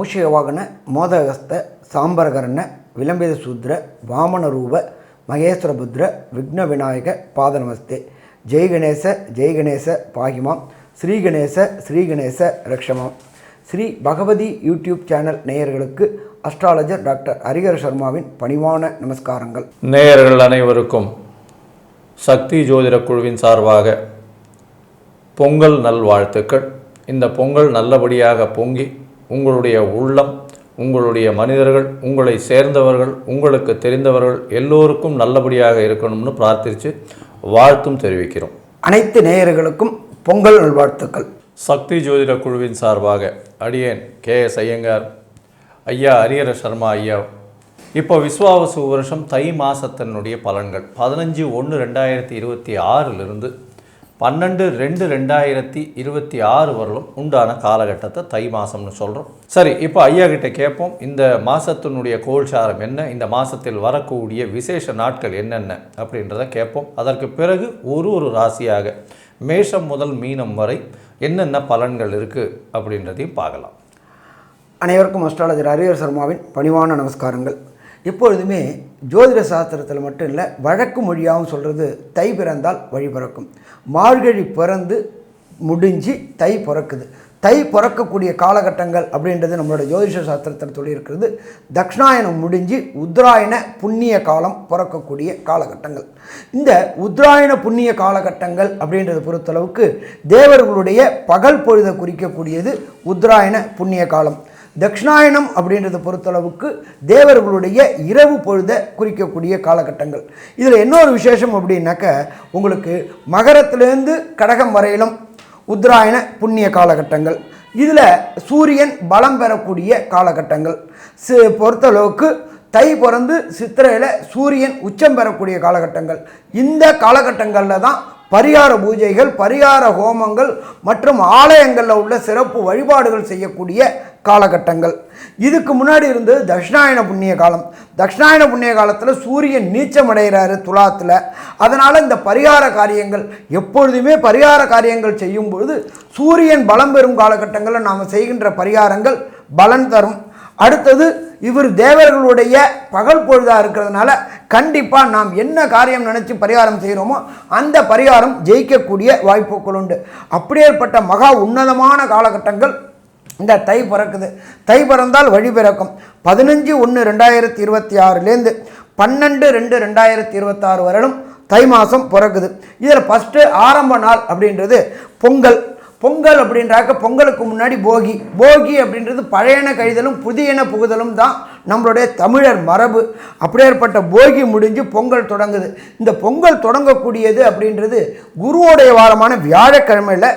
மூஷயவாகன மோதகஸ்த சாம்பரகரண விளம்பித சூத்ர வாமன ரூப மகேஸ்வரபுத்ர விக்ன விநாயக பாதநமஸ்தே ஜெய் கணேச ஜெய் கணேச பாகிமாம். ஸ்ரீ கணேச ஸ்ரீ கணேச ரக்ஷமாம். ஸ்ரீ பகவதி யூடியூப் சேனல் நேயர்களுக்கு அஸ்ட்ராலஜர் டாக்டர் ஹரிகர சர்மாவின் பணிவான நமஸ்காரங்கள். நேயர்கள் அனைவருக்கும் சக்தி ஜோதிட குழுவின் சார்பாக பொங்கல் நல்வாழ்த்துக்கள். இந்த பொங்கல் நல்லபடியாக பொங்கி உங்களுடைய உள்ளம் உங்களுடைய மனிதர்கள் உங்களை சேர்ந்தவர்கள் உங்களுக்கு தெரிந்தவர்கள் எல்லோருக்கும் நல்லபடியாக இருக்கணும்னு பிரார்த்தித்து வாழ்த்தும் தெரிவிக்கிறோம். அனைத்து நேயர்களுக்கும் பொங்கல் நல்வாழ்த்துக்கள். சக்தி ஜோதிட குழுவின் சார்பாக அடியேன் கே எஸ் ஐயங்கார் ஐயா ஹரிஹர சர்மா ஐயா. இப்போ விஸ்வாவசு வருஷம் தை மாசத்தினுடைய பலன்கள். பதினஞ்சு ஒன்று ரெண்டாயிரத்தி இருபத்தி ஆறிலிருந்து பன்னெண்டு ரெண்டு ரெண்டாயிரத்தி இருபத்தி ஆறு வரலும் உண்டான காலகட்டத்தை தை மாதம்னு சொல்கிறோம் சரி இப்போ ஐயா கிட்டே கேட்போம் இந்த மாதத்தினுடைய கோல்சாரம் என்ன? இந்த மாதத்தில் வரக்கூடிய விசேஷ நாட்கள் என்னென்ன? அப்படின்றத கேட்போம் அதற்கு பிறகு ஒரு ஒரு ராசியாக மேஷம் முதல் மீனம் வரை என்னென்ன பலன்கள் இருக்குது அப்படின்றதையும் பார்க்கலாம். அனைவருக்கும் அஸ்ட்ராலஜர் ஹரிஹர் சர்மாவின் பணிவான நமஸ்காரங்கள். எப்பொழுதுமே ஜோதிட சாஸ்திரத்தில் மட்டும் இல்லை வழக்கு மொழியாகவும் சொல்கிறது தை பிறந்தால் வழி பிறக்கும். மார்கழி பிறந்து முடிஞ்சு தை பிறக்குது. தை பிறக்கக்கூடிய காலகட்டங்கள் அப்படின்றது நம்மளோட ஜோதிஷ சாஸ்திரத்தில் சொல்லியிருக்கிறது. தக்ஷணாயனம் முடிஞ்சு உத்தராயண புண்ணிய காலம் பிறக்கக்கூடிய காலகட்டங்கள். இந்த உத்தராயண புண்ணிய காலகட்டங்கள் அப்படின்றத பொறுத்தளவுக்கு தேவர்களுடைய பகல் பொழுதை குறிக்கக்கூடியது உத்ராயண புண்ணிய காலம். தக்ஷணாயனம் அப்படின்றத பொறுத்தளவுக்கு தேவர்களுடைய இரவு பொழுதை குறிக்கக்கூடிய காலகட்டங்கள். இதில் இன்னொரு விசேஷம் அப்படின்னாக்க உங்களுக்கு மகரத்திலேருந்து கடகம் வரையிலும் உத்தராயண புண்ணிய காலகட்டங்கள். இதில் சூரியன் பலம் பெறக்கூடிய காலகட்டங்கள். சி பொறுத்தளவுக்கு தை பிறந்து சித்திரையில் சூரியன் உச்சம் பெறக்கூடிய காலகட்டங்கள். இந்த காலகட்டங்களில் தான் பரிகார பூஜைகள் பரிகார ஹோமங்கள் மற்றும் ஆலயங்களில் உள்ள சிறப்பு வழிபாடுகள் செய்யக்கூடிய காலகட்டங்கள். இதுக்கு முன்னாடி இருந்தது தட்சிணாயன புண்ணிய காலம். தட்சிணாயன புண்ணிய காலத்தில் சூரியன் நீச்சம் அடைகிறாரு துலாத்தில். அதனால் இந்த பரிகார காரியங்கள் எப்பொழுதுமே பரிகார காரியங்கள் செய்யும் பொழுது சூரியன் பலம் பெறும் காலகட்டங்களில் நாம் செய்கின்ற பரிகாரங்கள் பலன் தரும். அடுத்தது இவர் தேவர்களுடைய பகல் பொழுதாக இருக்கிறதுனால கண்டிப்பாக நாம் என்ன காரியம் நினச்சி பரிகாரம் செய்கிறோமோ அந்த பரிகாரம் ஜெயிக்கக்கூடிய வாய்ப்புகள் உண்டு. அப்படியேற்பட்ட மகா உன்னதமான காலகட்டங்கள் இந்த தை பிறக்குது. தை பிறந்தால் வழி பிறக்கும். பதினஞ்சு ஒன்று ரெண்டாயிரத்தி இருபத்தி ஆறுலேருந்து பன்னெண்டு ரெண்டு ரெண்டாயிரத்தி இருபத்தாறு வரலும் தை மாதம் பிறக்குது. இதில் ஃபஸ்ட்டு ஆரம்ப நாள் அப்படின்றது பொங்கல். பொங்கல் அப்படின்றாக்க பொங்கலுக்கு முன்னாடி போகி. போகி அப்படின்றது பழையன கழிதலும் புதியன புகுதலும் தான் நம்மளுடைய தமிழர் மரபு. அப்படியேற்பட்ட போகி முடிஞ்சு பொங்கல் தொடங்குது. இந்த பொங்கல் தொடங்கக்கூடியது அப்படின்றது குருவோடைய வாரமான வியாழக்கிழமையில்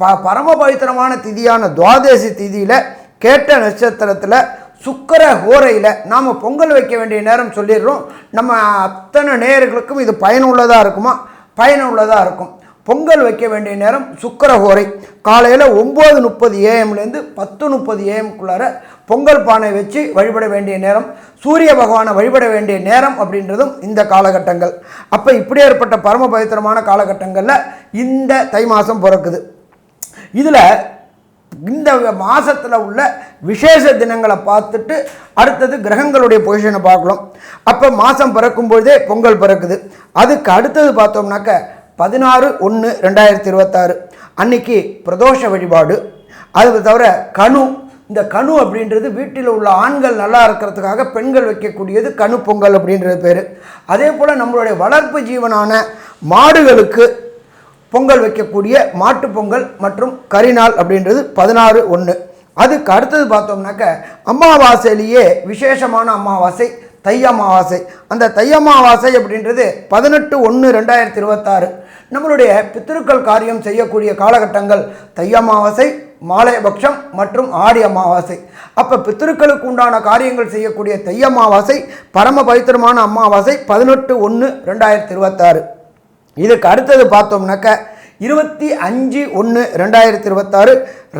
ப பரம பவித்திரமான திதியான துவாதசி திதியில் கேட்ட நட்சத்திரத்தில் சுக்கர ஹோரையில் நாம் பொங்கல் வைக்க வேண்டிய நேரம் சொல்லிடுறோம். நம்ம அத்தனை நேர்களுக்கும் இது பயனுள்ளதாக இருக்குமா? பயனுள்ளதாக இருக்கும். பொங்கல் வைக்க வேண்டிய நேரம் சுக்கரஹோரை காலையில் ஒம்பது முப்பது ஏஎம்லேருந்து பத்து முப்பது ஏஎம்குள்ளார பொங்கல் பானை வச்சு வழிபட வேண்டிய நேரம் சூரிய பகவானை வழிபட வேண்டிய நேரம் அப்படின்றதும் இந்த காலகட்டங்கள். அப்போ இப்படி ஏற்பட்ட பரம பவித்திரமான காலகட்டங்களில் இந்த தை மாதம் பிறக்குது. இதில் இந்த மாதத்தில் உள்ள விசேஷ தினங்களை பார்த்துட்டு அடுத்தது கிரகங்களுடைய பொசிஷனை பார்க்கலாம் அப்போ மாதம் பிறக்கும் பொழுதே பொங்கல் பிறக்குது. அதுக்கு அடுத்தது பார்த்தோம்னாக்க பதினாறு ஒன்று ரெண்டாயிரத்தி இருபத்தாறு. அன்னைக்கு பிரதோஷ வழிபாடு. அது தவிர கணு இந்த கணு அப்படின்றது வீட்டில் உள்ள ஆண்கள் நல்லா இருக்கிறதுக்காக பெண்கள் வைக்கக்கூடியது கணு பொங்கல் அப்படின்றது பேர். அதே போல் நம்மளுடைய வளர்ப்பு ஜீவனான மாடுகளுக்கு பொங்கல் வைக்கக்கூடிய மாட்டு பொங்கல் மற்றும் கரிநாள் அப்படின்றது பதினாறு ஒன்று அதுக்கு அடுத்தது பார்த்தோம்னாக்க அமாவாசையிலேயே விசேஷமான அமாவாசை தை அமாவாசை. அந்த தை அமாவாசை அப்படின்றது பதினெட்டு ஒன்று ரெண்டாயிரத்தி இருபத்தாறு. நம்மளுடைய பித்திருக்கள் காரியம் செய்யக்கூடிய காலகட்டங்கள் தை அமாவாசை மாலையபக்ஷம் மற்றும் ஆடி அமாவாசை. அப்போ பித்திருக்களுக்கு உண்டான காரியங்கள் செய்யக்கூடிய தை அமாவாசை பரம பவித்திரமான அமாவாசை பதினெட்டு ஒன்று ரெண்டாயிரத்தி இருபத்தாறு. இதுக்கு அடுத்தது பார்த்தோம்னாக்க இருபத்தி அஞ்சு ஒன்று ரெண்டாயிரத்தி இருபத்தாறு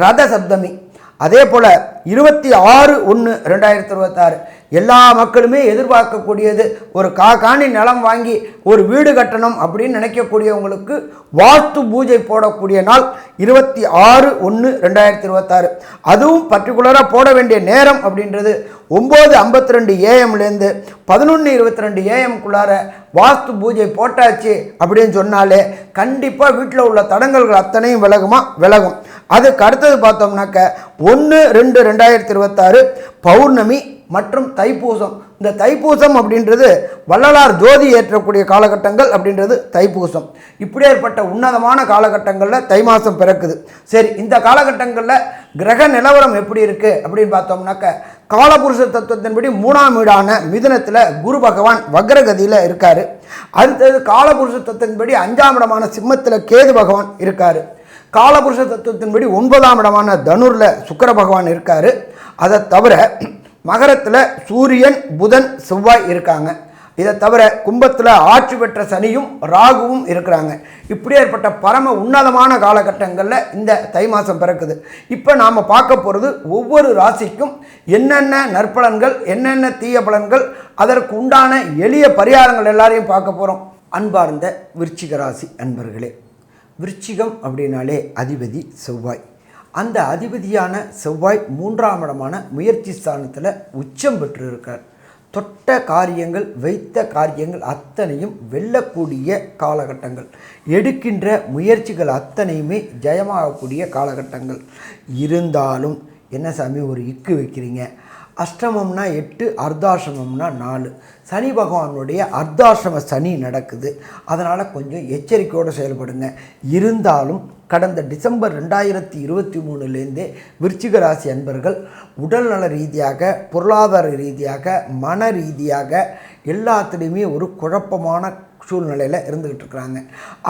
ரத சப்தமி. அதே போல் இருபத்தி ஆறு ஒன்று ரெண்டாயிரத்தி இருபத்தாறு. எல்லா மக்களுமே எதிர்பார்க்கக்கூடியது. ஒரு கா காணி நிலம் வாங்கி ஒரு வீடு கட்டணும் அப்படின்னு நினைக்கக்கூடியவங்களுக்கு வாஸ்து பூஜை போடக்கூடிய நாள் இருபத்தி ஆறு ஒன்று ரெண்டாயிரத்தி இருபத்தாறு. அதுவும் பர்டிகுலராக போட வேண்டிய நேரம் அப்படின்றது ஒம்பது ஐம்பத்தி ரெண்டு ஏஎம்லேருந்து பதினொன்று இருபத்தி ரெண்டு ஏஎம்குள்ளார வாஸ்து பூஜை போட்டாச்சு அப்படின்னு சொன்னாலே கண்டிப்பாக வீட்டில் உள்ள தடங்கல்கள் அத்தனையும் விலகுமா? விலகும். அதுக்கு அடுத்தது பார்த்தோம்னாக்க ஒன்று ரெண்டு ரெண்டாயிரத்தி இருபத்தாறு பௌர்ணமி மற்றும் தைப்பூசம். இந்த தைப்பூசம் அப்படின்றது வள்ளலார் ஜோதி ஏற்றக்கூடிய காலகட்டங்கள் அப்படின்றது தைப்பூசம். இப்படி ஏற்பட்ட உன்னதமான காலகட்டங்களில் தை மாதம் பிறக்குது. சரி இந்த காலகட்டங்களில் கிரக நிலவரம் எப்படி இருக்குது அப்படின்னு பார்த்தோம்னாக்க காலபுருஷ தத்துவத்தின்படி மூணாம் வீடான மிதுனத்தில் குரு பகவான் வக்ரகதியில் இருக்கார். அடுத்தது காலபுருஷ தத்துவத்தின்படி அஞ்சாம் இடமான சிம்மத்தில் கேது பகவான் இருக்கார். காலபுருஷ தத்துவத்தின்படி ஒன்பதாம் இடமான தனுரில் சுக்கர பகவான் இருக்கார். அதை தவிர மகரத்தில் சூரியன் புதன் செவ்வாய் இருக்காங்க. இதை தவிர கும்பத்தில் ஆட்சி பெற்ற சனியும் ராகுவும் இருக்கிறாங்க. இப்படி ஏற்பட்ட பரம உன்னதமான காலகட்டங்களில் இந்த தை மாதம் பிறக்குது. இப்போ நாம் பார்க்க போகிறது ஒவ்வொரு ராசிக்கும் என்னென்ன நற்பலன்கள் என்னென்ன தீய பலன்கள் அதற்கு உண்டான எளிய பரிகாரங்கள் எல்லாரையும் பார்க்க போகிறோம் அன்பார்ந்த விருச்சிக ராசி அன்பர்களே விருச்சிகம் அப்படின்னாலே அதிபதி செவ்வாய். அந்த அதிபதியான செவ்வாய் மூன்றாம் இடமான முயற்சி ஸ்தானத்தில் உச்சம் பெற்று இருக்கார் தொட்ட காரியங்கள் வைத்த காரியங்கள் அத்தனையும் வெல்லக்கூடிய காலகட்டங்கள். எடுக்கின்ற முயற்சிகள் அத்தனையுமே ஜெயமாகக்கூடிய காலகட்டங்கள். இருந்தாலும் என்ன சாமி ஒரு இக்கு வைக்கிறீங்க? அஷ்டமம்னா எட்டு அர்த்தாசிரமம்னா நாலு. சனி பகவானுடைய அர்த்தாசிரம சனி நடக்குது. அதனால் கொஞ்சம் எச்சரிக்கையோடு செயல்படுங்க. இருந்தாலும் கடந்த டிசம்பர் ரெண்டாயிரத்தி இருபத்தி மூணுலேருந்தே விருச்சிக ராசி அன்பர்கள் உடல்நல ரீதியாக பொருளாதார ரீதியாக மன ரீதியாக எல்லாத்துலேயுமே ஒரு குழப்பமான சூழ்நிலையில் இருந்துக்கிட்டு இருக்கிறாங்க.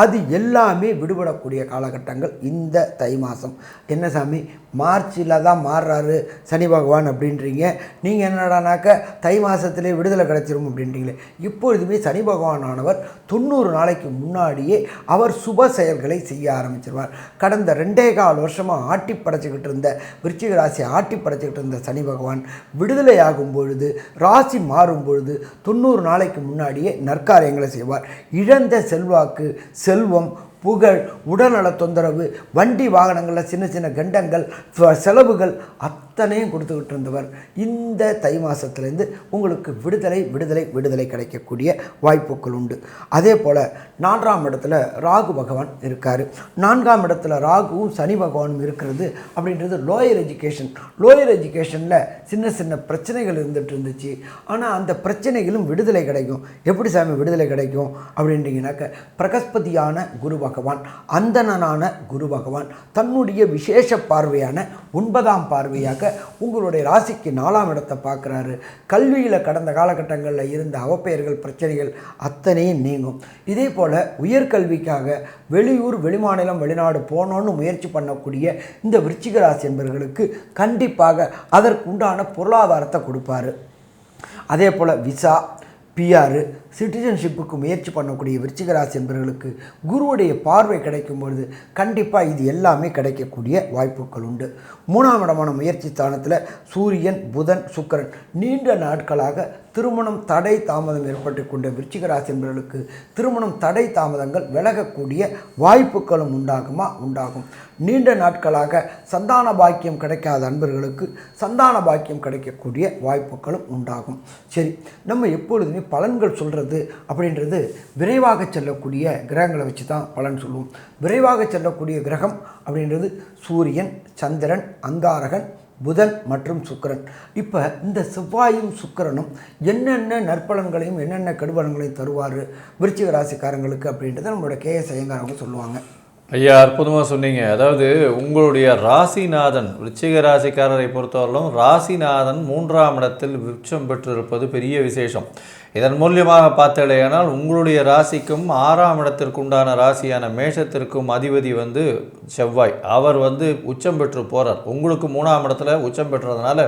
அது எல்லாமே விடுபடக்கூடிய காலகட்டங்கள் இந்த தை மாதம் என்ன சாமி? மார்ச்சில் தான் மாறுறாரு சனி பகவான் அப்படின்றீங்க. நீங்கள் என்னடானாக்க தை மாதத்திலே விடுதலை கிடைச்சிரும் அப்படின்றீங்களே. இப்பொழுதுமே சனி பகவான் ஆனவர் தொண்ணூறு நாளைக்கு முன்னாடியே அவர் சுப செயல்களை செய்ய ஆரம்பிச்சிருவார். கடந்த ரெண்டே கால் வருஷமாக ஆட்டி படைச்சிக்கிட்டு இருந்த விருச்சிக ராசி ஆட்டி படைச்சிக்கிட்டு இருந்த சனி பகவான் விடுதலை ஆகும் பொழுது ராசி மாறும் பொழுது தொண்ணூறு நாளைக்கு முன்னாடியே நற்காரியங்களை செய்வார். இழந்த செல்வாக்கு செல்வம் புகழ் உடல்நல தொந்தரவு வண்டி வாகனங்களில் சின்ன சின்ன கண்டங்கள் செலவுகள் அத்தனையும் கொடுத்துக்கிட்டு இருந்தவர். இந்த தை மாதத்துலேருந்து உங்களுக்கு விடுதலை விடுதலை விடுதலை கிடைக்கக்கூடிய வாய்ப்புகள் உண்டு. அதே போல் நான்காம் இடத்துல ராகு பகவான் இருக்கார். நான்காம் இடத்துல ராகுவும் சனி பகவானும் இருக்கிறது அப்படின்றது லோயர் எஜுகேஷன் லோயர் எஜுகேஷனில் சின்ன சின்ன பிரச்சனைகள் இருந்துகிட்டு இருந்துச்சு. ஆனால் அந்த பிரச்சனைகளும் விடுதலை கிடைக்கும். எப்படி சாமி விடுதலை கிடைக்கும் அப்படின்றீங்கன்னாக்க பிரகஸ்பதியான குரு பகவான் அந்தணனான குரு பகவான் தன்னுடைய விசேஷ பார்வையான ஒன்பதாம் பார்வையாக உங்களுடைய ராசிக்கு நாலாம் இடத்தை பார்க்குறாரு. கல்வியில் கடந்த காலகட்டங்களில் இருந்த அவப்பெயர்கள் பிரச்சனைகள் அத்தனையும் நீங்கும். இதே போல் உயர்கல்விக்காக வெளியூர் வெளிமாநிலம் வெளிநாடு போகணுன்னு முயற்சி பண்ணக்கூடிய இந்த விருச்சிக ராசி என்பவர்களுக்கு கண்டிப்பாக அதற்கு உண்டான பொருளாதாரத்தை கொடுப்பார். அதே போல் விசா பிஆர் சிட்டிசன்ஷிப்புக்கு முயற்சி பண்ணக்கூடிய விருச்சிகராசி என்பவர்களுக்கு குருவுடைய பார்வை கிடைக்கும் பொழுது கண்டிப்பாக இது எல்லாமே கிடைக்கக்கூடிய வாய்ப்புகள் உண்டு. மூணாம் இடமான முயற்சி ஸ்தானத்தில் சூரியன் புதன் சுக்கிரன் நீண்ட நாட்களாக திருமணம் தடை தாமதம் ஏற்பட்டு கொண்ட விருச்சிகராசி என்பவர்களுக்கு திருமணம் தடை தாமதங்கள் விலகக்கூடிய வாய்ப்புகளும் உண்டாகுமா? உண்டாகும். நீண்ட நாட்களாக சந்தான பாக்கியம் கிடைக்காத அன்பர்களுக்கு சந்தான பாக்கியம் கிடைக்கக்கூடிய வாய்ப்புகளும் உண்டாகும். சரி நம்ம எப்பொழுதுமே பலன்கள் சொல்கிறது அப்படின்றது விரைவாக செல்லக்கூடிய கிரகங்களை வச்சு தான் பலன் சொல்லுவோம் விரைவாக செல்லக்கூடிய கிரகம் அப்படின்றது சூரியன் சந்திரன் அங்காரகன் புதன் மற்றும் சுக்கிரன். இப்போ இந்த செவ்வாயும் சுக்கிரனும் என்னென்ன நற்பலன்களையும் என்னென்ன கெடுபலன்களையும் தருவார் விருச்சிக ராசிக்காரங்களுக்கு அப்படின்றத நம்மளோட கேஎஸ் ஐயங்காரவங்க சொல்லுவாங்க. ஐயா அற்புதமாக சொன்னீங்க. அதாவது உங்களுடைய ராசிநாதன் விருச்சிக ராசிக்காரரை பொறுத்தவரையிலும் ராசிநாதன் மூன்றாம் இடத்தில் விருட்சம் பெற்றிருப்பது பெரிய விசேஷம். இதன் மூலியமாக பார்த்தலையானால் உங்களுடைய ராசிக்கும் ஆறாம் இடத்திற்கு உண்டான ராசியான மேஷத்திற்கும் அதிபதி வந்து செவ்வாய். அவர் வந்து உச்சம் பெற்று போகிறார் உங்களுக்கு மூணாம் இடத்துல உச்சம் பெற்றதுனால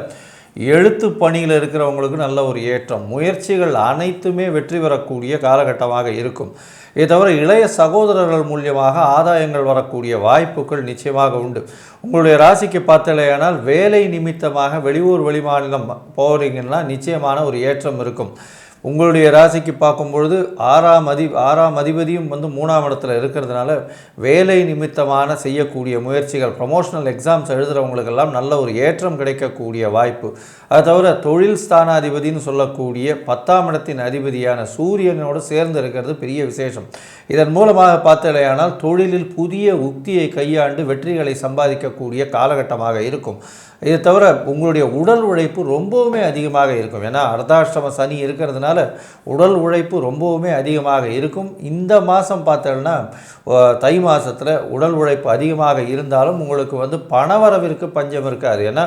எழுத்து பணியில் இருக்கிறவங்களுக்கு நல்ல ஒரு ஏற்றம். முயற்சிகள் அனைத்துமே வெற்றி பெறக்கூடிய காலகட்டமாக இருக்கும். இதை தவிர இளைய சகோதரர்கள் மூலியமாக ஆதாயங்கள் வரக்கூடிய வாய்ப்புகள் நிச்சயமாக உண்டு. உங்களுடைய ராசிக்கு பார்த்தலையானால் வேலை நிமித்தமாக வெளியூர் வெளிமாநிலம் போகிறீங்கன்னா நிச்சயமான ஒரு ஏற்றம் இருக்கும். உங்களுடைய ராசிக்கு பார்க்கும்பொழுது ஆறாம் அதி ஆறாம் அதிபதியும் வந்து மூணாம் இடத்துல இருக்கிறதுனால வேலை நிமித்தமான செய்யக்கூடிய முயற்சிகள் ப்ரமோஷனல் எக்ஸாம்ஸ் எழுதுகிறவங்களுக்கெல்லாம் நல்ல ஒரு ஏற்றம் கிடைக்கக்கூடிய வாய்ப்பு. அது தவிர தொழில் ஸ்தானாதிபதினு சொல்லக்கூடிய பத்தாம் இடத்தின் அதிபதியான சூரியனோடு சேர்ந்து இருக்கிறது பெரிய விசேஷம். இதன் மூலமாக பார்த்தலையானால் தொழிலில் புதிய உக்தியை கையாண்டு வெற்றிகளை சம்பாதிக்கக்கூடிய காலகட்டமாக இருக்கும். இதை தவிர உங்களுடைய உடல் உழைப்பு ரொம்பவுமே அதிகமாக இருக்கும். ஏன்னா அர்த்தாஷ்டம சனி இருக்கிறதுனால உடல் உழைப்பு ரொம்பவுமே அதிகமாக இருக்கும். இந்த மாதம் பார்த்தோம்னா தை மாதத்தில் உடல் உழைப்பு அதிகமாக இருந்தாலும் உங்களுக்கு வந்து பணவரவிற்கு பஞ்சம் இருக்காது. ஏன்னா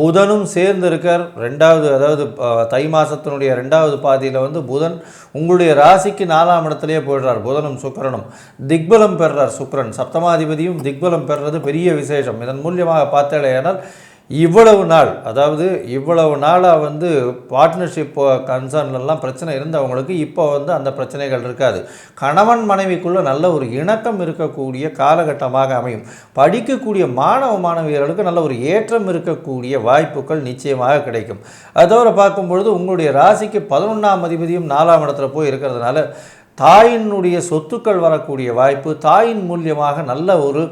புதனும் சேர்ந்து இருக்கார். ரெண்டாவது அதாவது தை மாதத்தினுடைய ரெண்டாவது பாதியில் வந்து புதன் உங்களுடைய ராசிக்கு நாலாம் இடத்துலையே போயிடுறார். புதனும் சுக்கரனும். திக்பலம் பெறுறார் சுக்கரன். சப்தமாதிபதியும் திக்பலம் பெறுறது பெரிய விசேஷம். இதன் மூலியமாக பார்த்தேனால் இவ்வளவு நாள் அதாவது இவ்வளவு நாளாக வந்து பார்ட்னர்ஷிப் கன்சர்ன்லாம் பிரச்சனை இருந்தவங்களுக்கு இப்போ வந்து அந்த பிரச்சனைகள் இருக்காது. கணவன் மனைவிக்குள்ளே நல்ல ஒரு இணக்கம் இருக்கக்கூடிய காலகட்டமாக அமையும். படிக்கக்கூடிய மாணவ மாணவியர்களுக்கு நல்ல ஒரு ஏற்றம் இருக்கக்கூடிய வாய்ப்புகள் நிச்சயமாக கிடைக்கும். அதோடு பார்க்கும்பொழுது உங்களுடைய ராசிக்கு பதினொன்றாம் அதிபதியும் நாலாம் இடத்துல போய் இருக்கிறதுனால தாயினுடைய சொத்துக்கள் வரக்கூடிய வாய்ப்பு தாயின் மூலியமாக நல்ல ஒரு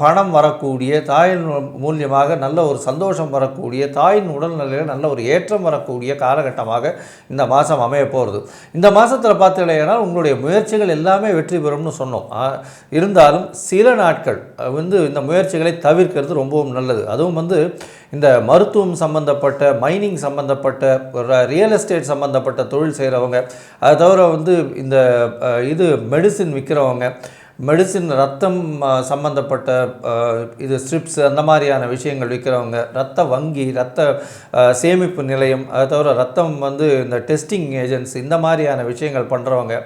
பணம் வரக்கூடிய தாயின் மூலியமாக நல்ல ஒரு சந்தோஷம் வரக்கூடிய தாயின் உடல்நிலையில் நல்ல ஒரு ஏற்றம் வரக்கூடிய காலகட்டமாக இந்த மாதம் அமைய போகிறது இந்த மாதத்தில் பார்த்தீங்கன்னா உங்களுடைய முயற்சிகள் எல்லாமே வெற்றி பெறும்னு சொன்னோம். இருந்தாலும் சில நாட்கள் வந்து இந்த முயற்சிகளை தவிர்க்கிறது ரொம்பவும் நல்லது. அதுவும் வந்து இந்த மருத்துவம் சம்மந்தப்பட்ட மைனிங் சம்மந்தப்பட்ட ரியல் எஸ்டேட் சம்மந்தப்பட்ட தொழில் செய்கிறவங்க அதை தவிர வந்து இந்த இது மெடிசின் விற்கிறவங்க மெடிசின் ரத்தம் சம்மந்தப்பட்ட இது ஸ்ட்ரிப்ஸ் அந்த மாதிரியான விஷயங்கள் விற்கிறவங்க ரத்த வங்கி ரத்த சேமிப்பு நிலையம் அதை தவிர ரத்தம் வந்து இந்த டெஸ்டிங் ஏஜென்சி இந்த மாதிரியான விஷயங்கள் பண்ணுறவங்க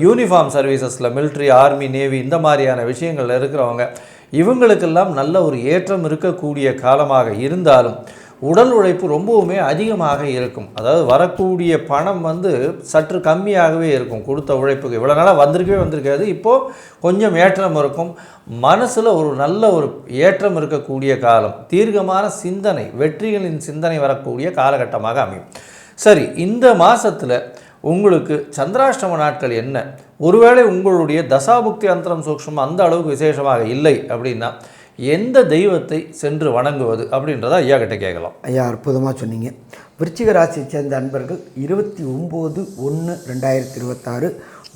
யூனிஃபார்ம் சர்வீசஸில் மிலிட்ரி ஆர்மி நேவி இந்த மாதிரியான விஷயங்கள் இருக்கிறவங்க இவங்களுக்கெல்லாம் நல்ல ஒரு ஏற்றம் இருக்கக்கூடிய காலமாக இருந்தாலும் உடல் உழைப்பு ரொம்பவுமே அதிகமாக இருக்கும். அதாவது வரக்கூடிய பணம் வந்து சற்று கம்மியாகவே இருக்கும் கொடுத்த உழைப்புக்கு. இவ்வளோ நாளாக வந்திருக்கவே வந்திருக்காது. இப்போது கொஞ்சம் ஏற்றம் இருக்கும். மனசில் ஒரு நல்ல ஒரு ஏற்றம் இருக்கக்கூடிய காலம். தீர்க்கமான சிந்தனை வெற்றிகளின் சிந்தனை வரக்கூடிய காலகட்டமாக அமையும். சரி இந்த மாதத்தில் உங்களுக்கு சந்திராஷ்டம நாட்கள் என்ன? ஒருவேளை உங்களுடைய தசாபுக்தி அந்தரம் சூக்ஷம் அந்த அளவுக்கு விசேஷமாக இல்லை அப்படின்னா எந்த தெய்வத்தை சென்று வணங்குவது அப்படின்றத ஐயா கிட்ட கேட்கலாம். ஐயா அற்புதமாக சொன்னீங்க. விருச்சிக ராசியை சேர்ந்த அன்பர்கள் இருபத்தி ஒம்பது ஒன்று ரெண்டாயிரத்தி இருபத்தாறு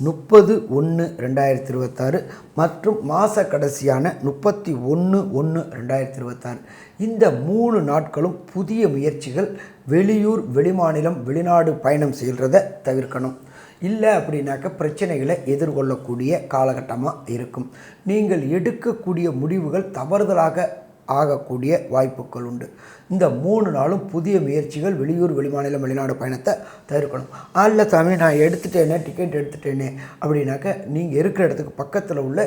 முப்பது ஒன்று ரெண்டாயிரத்தி இருபத்தாறு மற்றும் மாத கடைசியான முப்பத்தி ஒன்று ஒன்று ரெண்டாயிரத்தி இருபத்தாறு இந்த மூணு நாட்களும் புதிய முயற்சிகள் வெளியூர் வெளிமாநிலம் வெளிநாடு பயணம் செய்கிறத தவிர்க்கணும். இல்லை அப்படின்னாக்க பிரச்சனைகளை எதிர்கொள்ளக்கூடிய காலகட்டமாக இருக்கும். நீங்கள் எடுக்கக்கூடிய முடிவுகள் தவறுதலாக ஆகக்கூடிய வாய்ப்புகள் உண்டு. இந்த மூணு நாளும் புதிய முயற்சிகள் வெளியூர் வெளிமாநிலம் வெளிநாடு பயணத்தை தவிர்க்கணும். அல்ல தமிழ் நான் எடுத்துட்டேனே டிக்கெட் எடுத்துட்டேனே அப்படின்னாக்க நீங்கள் இருக்கிற இடத்துக்கு பக்கத்தில் உள்ள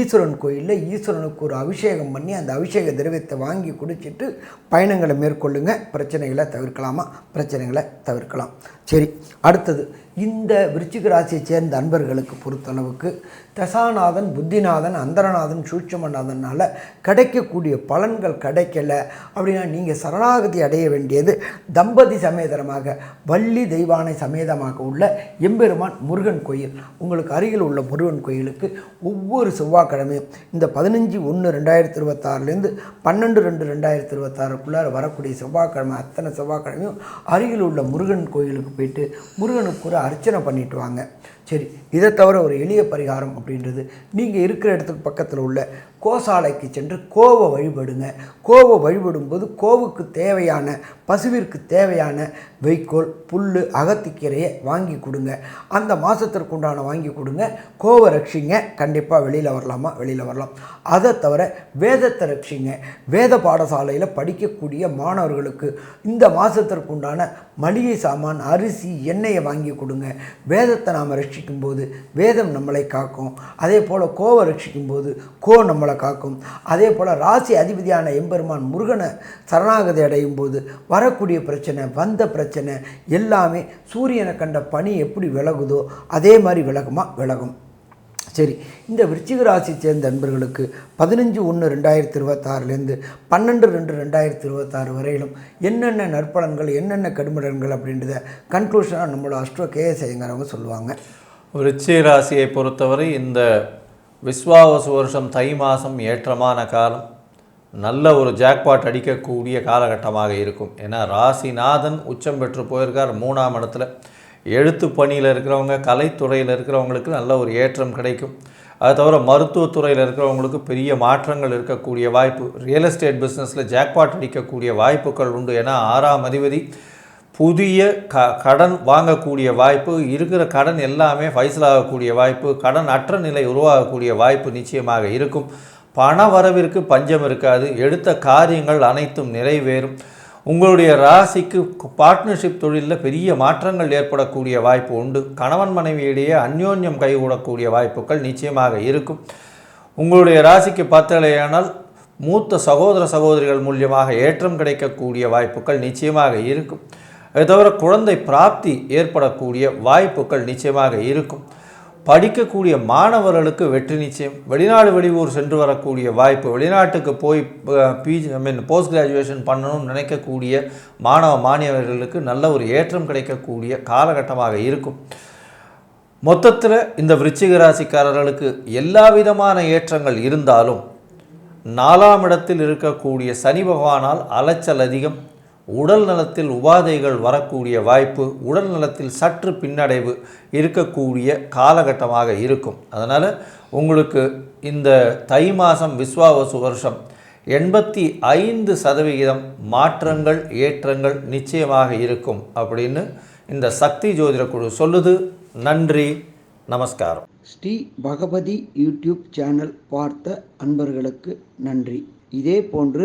ஈஸ்வரன் கோயிலில் ஈஸ்வரனுக்கு ஒரு அபிஷேகம் பண்ணி அந்த அபிஷேக திரவியத்தை வாங்கி குடிச்சிட்டு பயணங்களை மேற்கொள்ளுங்க. பிரச்சனைகளை தவிர்க்கலாமா? பிரச்சனைகளை தவிர்க்கலாம். சரி அடுத்தது. இந்த விருச்சிக ராசியை சேர்ந்த அன்பர்களுக்கு பொறுத்தளவுக்கு தசாநாதன் புத்திநாதன் அந்தரநாதன் சூட்சமநாதனால் கிடைக்கக்கூடிய பலன்கள் கிடைக்கல அப்படின்னா நீங்கள் சரணாகதி அடைய வேண்டியது தம்பதி சமேதரமாக வள்ளி தெய்வானை சமேதமாக உள்ள எம்பெருமான் முருகன் கோயில். உங்களுக்கு அருகில் உள்ள முருகன் கோயிலுக்கு ஒவ்வொரு செவ்வாய்க்கிழமையும் இந்த பதினஞ்சு ஒன்று ரெண்டாயிரத்தி இருபத்தாறுலேருந்து பன்னெண்டு ரெண்டு ரெண்டாயிரத்தி இருபத்தாறுக்குள்ளார வரக்கூடிய செவ்வாய்க்கிழமை அத்தனை செவ்வாய்க்கிழமையும் அருகில் உள்ள முருகன் கோயிலுக்கு போயிட்டு முருகனுக்கு ஒரு அர்ச்சனை பண்ணிட்டு வாங்க. சரி இதை தவிர ஒரு எளிய பரிகாரம் அப்படின்றது நீங்கள் இருக்கிற இடத்துக்கு பக்கத்தில் உள்ள கோசாலைக்கு சென்று கோவை வழிபடுங்க. கோவை வழிபடும்போது கோவுக்கு தேவையான பசுவிற்கு தேவையான வைக்கோல் புல் அகத்திக்கீரையை வாங்கி கொடுங்க. அந்த மாதத்திற்கு உண்டான வாங்கி கொடுங்க. கோவை ரட்சிங்க கண்டிப்பாக வெளியில் வரலாமா? வெளியில் வரலாம். அதை தவிர வேதத்தை ரட்சிங்க. வேத பாடசாலையில் படிக்கக்கூடிய மாணவர்களுக்கு இந்த மாதத்திற்கு உண்டான மளிகை சாமான் அரிசி எண்ணெயை வாங்கி கொடுங்க. வேதத்தை நாம் ரட்சிக்கும் போது வேதம் நம்மளை காக்கும். அதே போல் கோவை ரட்சிக்கும் போது கோ நம்மளை காக்கும். அதே போல் ராசி அதிபதியான எம்பெருமான் முருகனை சரணாகதி அடையும் போது வரக்கூடிய பிரச்சனை வந்த பிரச்சனை எல்லாமே சூரியனை கண்ட பனி எப்படி விலகுதோ அதே மாதிரி விலகுமா? விலகும். சரி இந்த விருச்சிக ராசி சேர்ந்த நண்பர்களுக்கு பதினஞ்சு ஒன்று ரெண்டாயிரத்தி இருபத்தாறுலேருந்து பன்னெண்டு ரெண்டு ரெண்டாயிரத்தி இருபத்தாறு வரையிலும் என்னென்ன நற்பலன்கள் என்னென்ன கடுமடன்கள் அப்படின்றத கன்க்ளூஷனாக நம்மளோட அஸ்ட்ரோ கேஎஸ் ஐயங்காரவங்க சொல்லுவாங்க. விருச்சிக ராசியை பொறுத்தவரை இந்த விஸ்வாவசு வருஷம் தை மாதம் ஏற்றமான காலம். நல்ல ஒரு ஜாக்பாட் அடிக்கக்கூடிய காலகட்டமாக இருக்கும். ஏன்னா ராசிநாதன் உச்சம் பெற்று போயிருக்கார் மூணாம் இடத்துல. எழுத்து பணியில் இருக்கிறவங்க கலைத்துறையில் இருக்கிறவங்களுக்கு நல்ல ஒரு ஏற்றம் கிடைக்கும். அது தவிர மருத்துவத்துறையில் இருக்கிறவங்களுக்கு பெரிய மாற்றங்கள் இருக்கக்கூடிய வாய்ப்பு ரியல் எஸ்டேட் பிஸ்னஸில் ஜாக்பாட் அடிக்கக்கூடிய வாய்ப்புகள் உண்டு. ஏன்னா ஆறாம் அதிபதி புதிய க கடன் வாங்கக்கூடிய வாய்ப்பு இருக்கிற கடன் எல்லாமே ஃபைசலாகக்கூடிய வாய்ப்பு கடன் அற்ற நிலை உருவாகக்கூடிய வாய்ப்பு நிச்சயமாக இருக்கும். பண வரவிற்கு பஞ்சம் இருக்காது. எடுத்த காரியங்கள் அனைத்தும் நிறைவேறும். உங்களுடைய ராசிக்கு பார்ட்னர்ஷிப் தொழிலில் பெரிய மாற்றங்கள் ஏற்படக்கூடிய வாய்ப்பு உண்டு. கணவன் மனைவியிடையே அந்யோன்யம் கைகூடக்கூடிய வாய்ப்புகள் நிச்சயமாக இருக்கும். உங்களுடைய ராசிக்கு பார்த்தலையானால் மூத்த சகோதர சகோதரிகள் மூலியமாக ஏற்றம் கிடைக்கக்கூடிய வாய்ப்புகள் நிச்சயமாக இருக்கும். அது தவிர குழந்தை பிராப்தி ஏற்படக்கூடிய வாய்ப்புகள் நிச்சயமாக இருக்கும். படிக்கக்கூடிய மாணவர்களுக்கு வெற்றி நிச்சயம். வெளிநாடு வெளியூர் சென்று வரக்கூடிய வாய்ப்பு வெளிநாட்டுக்கு போய் PG I mean post graduation பண்ணணும்னு நினைக்கக்கூடிய மாணவ மாணவர்களுக்கு நல்ல ஒரு ஏற்றம் கிடைக்கக்கூடிய காலகட்டமாக இருக்கும். மொத்தத்தில் இந்த விருச்சிக ராசிக்காரர்களுக்கு எல்லா விதமான ஏற்றங்கள் இருந்தாலும் நாலாம் இடத்தில் இருக்கக்கூடிய சனி பகவானால் அலைச்சல் அதிகம். உடல் நலத்தில் உபாதைகள் வரக்கூடிய வாய்ப்பு உடல் நலத்தில் சற்று பின்னடைவு இருக்கக்கூடிய காலகட்டமாக இருக்கும். அதனால் உங்களுக்கு இந்த தை மாதம் விஸ்வாவசு வருஷம் எண்பத்தி ஐந்து சதவிகிதம் மாற்றங்கள் ஏற்றங்கள் நிச்சயமாக இருக்கும் அப்படின்னு இந்த சக்தி ஜோதிட குழு சொல்லுது. நன்றி நமஸ்காரம். ஸ்ரீ பகவதி யூடியூப் சேனல் பார்த்த அன்பர்களுக்கு நன்றி. இதே போன்று